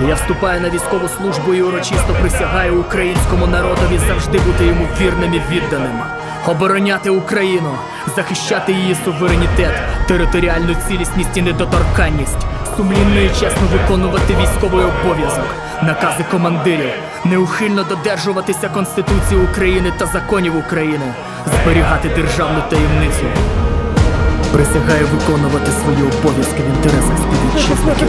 Я вступаю на військову службу і урочисто присягаю українському народові завжди бути йому вірним і відданим. Обороняти Україну, захищати її суверенітет, територіальну цілісність і недоторканність, сумлінно і чесно виконувати військовий обов'язок, накази командирів, неухильно додержуватися Конституції України та законів України, зберігати державну таємницю. Присягаю виконувати свої обов'язки в інтересах співвітчизників.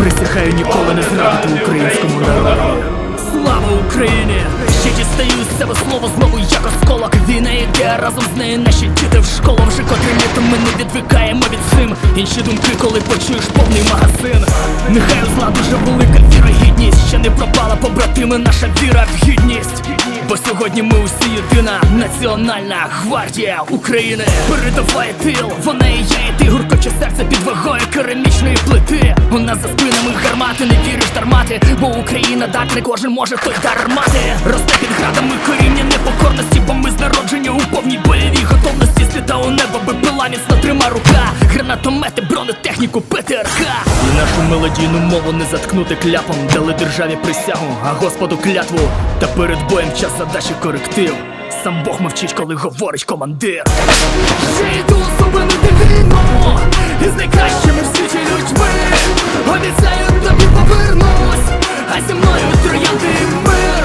Присягаю ніколи не зрадити українському народу. Слава Україні! Ще дістаю з себе слово знову як осколок Війна йде разом з нею наші діти в школу вже котрі літо ми не відвикаємо від цим Інші думки, коли почуєш повний магазин Нехай зла дуже велика вірогідність Ще не пропала побратими наша віра в гідність сьогодні ми усі єдина національна гвардія України. Передаває тил, вона і я, і ти гуркоче серце під вагою керамічної плити. У нас за спинами гармати, не віриш дармати, бо Україна дати не кожен може той дар мати Росте під градами коріння непокорності, бо ми з народження у повній бойовій готовності. Сліта у небо, бипила міцно трима рука. Гранатомети, бронетехніку, ПТРК І нашу мелодійну мову не заткнути кляпом. Дали державі присягу, а господу клятву. Та перед боєм час задачі коректив. Сам Бог мовчить, коли говорить командир. Я йду зупинити війну Із найкращими в світі людьми. Обіцяю тобі повернусь. А зі мною троянди і мир.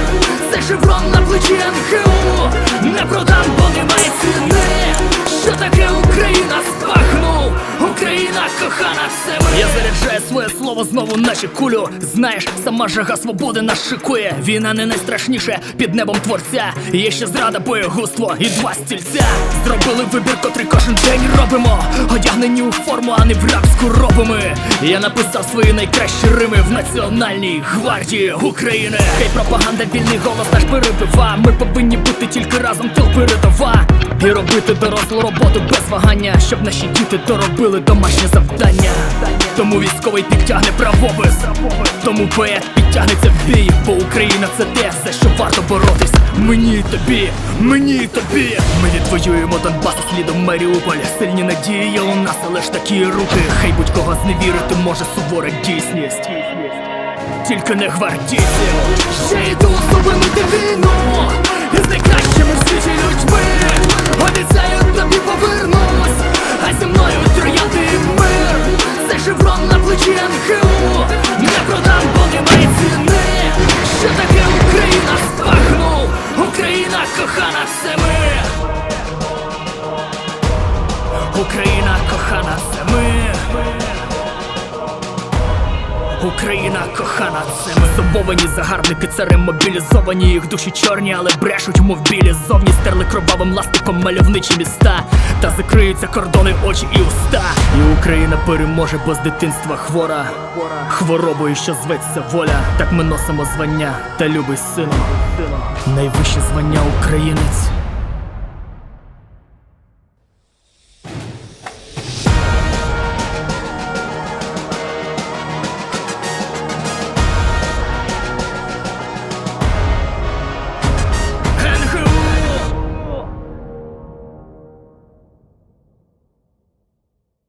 Це шеврон на плечі НГУ Україна кохана, це ми. Я заряджаю своє слово знову наче кулю. Знаєш, сама жага свободи нас шикує. Війна не найстрашніше під небом творця. Є ще зрада, боєгуство і два стільця. Зробили вибір, котрий кожен день робимо. Одягнені у форму, а не в рабську робами Я написав свої найкращі рими в Національній гвардії України. Хай пропаганда вільний голос наш перебива. Ми повинні бути тільки разом тил передова. І робити дорослу роботу без вагання Щоб наші діти доробили домашнє завдання. Тому військовий підтягне правопис Тому поет підтягнеться в бій Бо Україна це те, за що варто боротись. Мені і тобі, мені і тобі. Ми відвоюємо Донбас слідом Маріуполь. Сильні надії у нас, але ж такі руки. Хай будь-кого зневірити може сувора дійсність. Тільки не гвардійців Ще йду зупинити війну Із найкращими в світі людьми Україна кохана, це ми Україна кохана, це ми Зомбовані загарбники, цари мобілізовані, їх душі чорні, але брешуть, мов білі Зовні стерли кровавим ластиком мальовничі міста. Та закриються кордони, очі і уста. І Україна переможе, бо з дитинства хвора. Хворобою, що зветься воля. Так ми носимо звання та любий сину. Найвище звання українець.